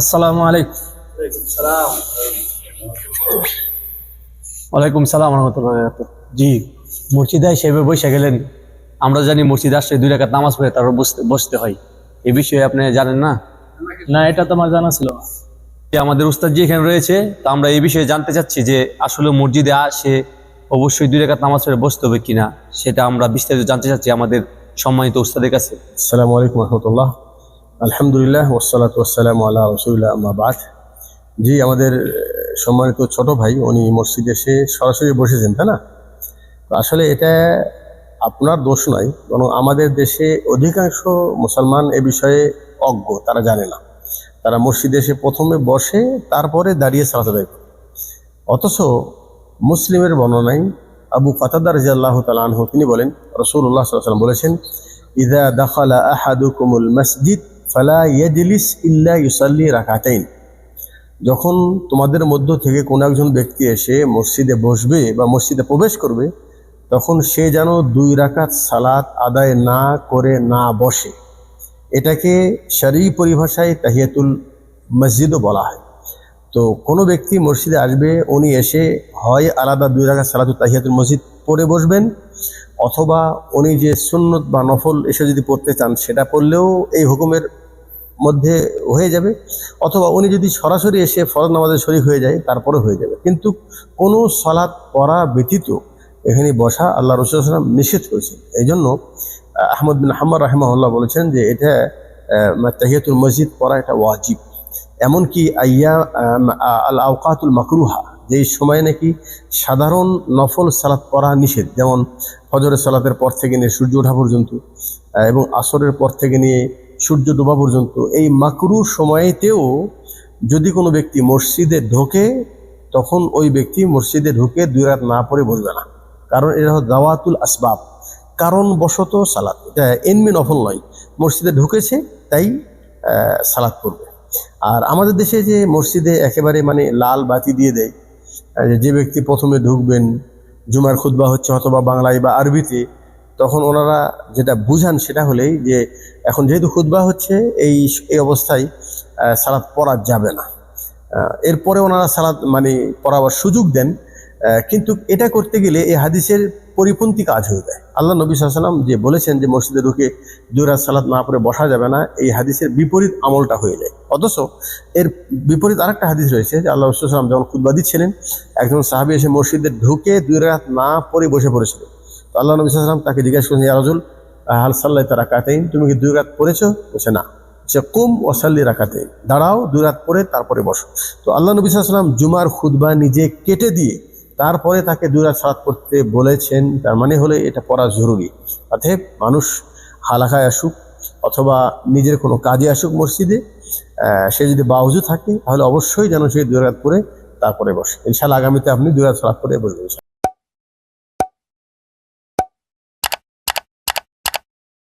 আসসালামু আলাইকুম। ওয়ালাইকুম সালাম রহমতুল্লাহ জি মসজিদে হিসেবে বসে গেলেন। আমরা জানি মসজিদে আসলে দুই রাকাত নামাজ পড়ে তারপর বসতে বসতে হয়। এই বিষয়ে আপনি জানেন না? না এটা তোমার জানা ছিল যে আমাদের উস্তাদ জি এখানে রয়েছে তো আমরা এই বিষয়ে জানতে চাচ্ছি যে আসলে মসজিদে আসে অবশ্যই দুই রেখাত নামাজ পড়ে বসতে হবে কিনা সেটা আমরা বিস্তারিত জানতে চাচ্ছি আমাদের সম্মানিত উস্তাদের কাছে। আসসালামু আলাইকুম রহমতুল্লাহ। আলহামদুলিল্লাহ ওসালাত ওসালাম আল্লাহ রসুল্লাহ আমাবাদ জি, আমাদের সম্মানিত ছোট ভাই, উনি মসজিদে এসে সরাসরি বসেছেন, তাই না? তো আসলে এটা আপনার দোষ নয়, বরং আমাদের দেশে অধিকাংশ মুসলমান এ বিষয়ে অজ্ঞ, তারা জানে না। তারা মসজিদে এসে প্রথমে বসে, তারপরে দাঁড়িয়ে সালাত আদায় অথচ মুসলিমের বর্ণনায় আবু কাতাদার রাজিয়াল্লাহু তাআলা আনহু তিনি বলেন আলাইহি ওয়াসাল্লাম বলেছেন, ইদা দাখালা আহাদুকুমুল মসজিদ ফালা ইয়াজলিস ইল্লা ইউসাল্লি রাকাতাইন। যখন তোমাদের মধ্য থেকে কোনো একজন ব্যক্তি এসে মসজিদে বসবে বা মসজিদে প্রবেশ করবে, তখন সে যেন দুই রাকাত সালাত আদায় না করে না বসে। এটাকে শরী পরিভাষায় তাহিয়াতুল মসজিদও বলা হয়। তো কোনো ব্যক্তি মসজিদে আসবে, উনি এসে হয় আলাদা দুই রাখা সালাতুল তাহিয়াতুল মসজিদ পড়ে বসবেন অথবা উনি যে সুন্নত বা নফল এসে যদি পড়তে চান, সেটা পড়লেও এই হুকুমের মধ্যে হয়ে যাবে। অথবা উনি যদি সরাসরি এসে ফরজ নামাজের শরীক হয়ে যায়, তারপরে হয়ে যাবে। কিন্তু কোনো সালাত পড়া ব্যতীত এখানে বসা আল্লাহ রসুলাম নিষেধ করেছেন। এই জন্য আহমদ বিন হাম্মদ রাহিমাহুল্লাহ বলেছেন যে এটা তাহিয়াতুল মসজিদ পড়া এটা ওয়াজিব। এমনকি আইয়া আল আওকাতুল মাকরুহা যেই সময় নাকি সাধারণ নফল সালাত পড়া নিষেধ, যেমন ফজরের সালাতের পর থেকে নিয়ে সূর্য ওঠা পর্যন্ত এবং আসরের পর থেকে নিয়ে সূর্য ডোবা পর্যন্ত, এই মাকরু সময়েতেও যদি কোনো ব্যক্তি মসজিদে ঢোকে, তখন ওই ব্যক্তি মসজিদে ঢুকে দুই রাত না পড়ে বসবে না। কারণ এটা হল দাওয়াতুল আসবাব। কারণ বশত সালাত। এটা এনমি নফল নয়। মসজিদে ঢুকেছে, তাই সালাত করবে আর আমাদের দেশে যে মসজিদে একেবারে মানে লাল বাতি দিয়ে দেয় যে- ব্যক্তি প্রথমে ঢুকবেন, জুমার খুদ্া হচ্ছে অথবা বাংলায় বা আরবিতে, তখন ওনারা যেটা বুঝান সেটা হলেই যে এখন যেহেতু খুদ্া হচ্ছে, এই এই অবস্থায় সালাদ পড়া যাবে না। এরপরে ওনারা সালাদ মানে পড়াবার সুযোগ দেন। কিন্তু এটা করতে গেলে এই হাদিসের পরিপন্থী কাজ হয়ে যায়। আল্লাহ নবী সাল্লাম যে বলেছেন যে মসজিদে ঢুকে দুই রাত সালাত না পরে বসা যাবে না, এই হাদিসের বিপরীত আমলটা হয়ে যায়। অথচ এর বিপরীত আরেকটা হাদিস রয়েছে যে আল্লাহ রসুলাম যখন খুদ্া দিচ্ছিলেন, একজন সাহাবি এসে মসজিদে ঢুকে দুই রাত না পরে বসে পড়েছিল। তো আল্লাহ নবী সাল্লাম তাকে জিজ্ঞাসা করেছেন ইয়ারাজুল হাল সাল্লাহ তারা কাতেইন তুমি কি দুই রাত পড়েছো? বলছে, না। সে কুম ওসাল্লি রাখাতে দাঁড়াও দুই রাত পরে তারপরে বসো। তো আল্লাহ নবী সাল্লাম জুমার খুদবা নিজে কেটে দিয়ে তারপরে তাকে দুই রাত সালাত করতে বলেছেন, তার মানে হলে এটা পড়া জরুরি। অতএব মানুষ হালাকায় আসুক অথবা নিজের কোনো কাজে আসুক মসজিদে সে যদি বাউজু থাকে, তাহলে অবশ্যই যেন সে দুরাত রাত পরে তারপরে বসে। ইনশাল্লাহ আগামীতে আপনি দুরাত সালাত করে বসবেন।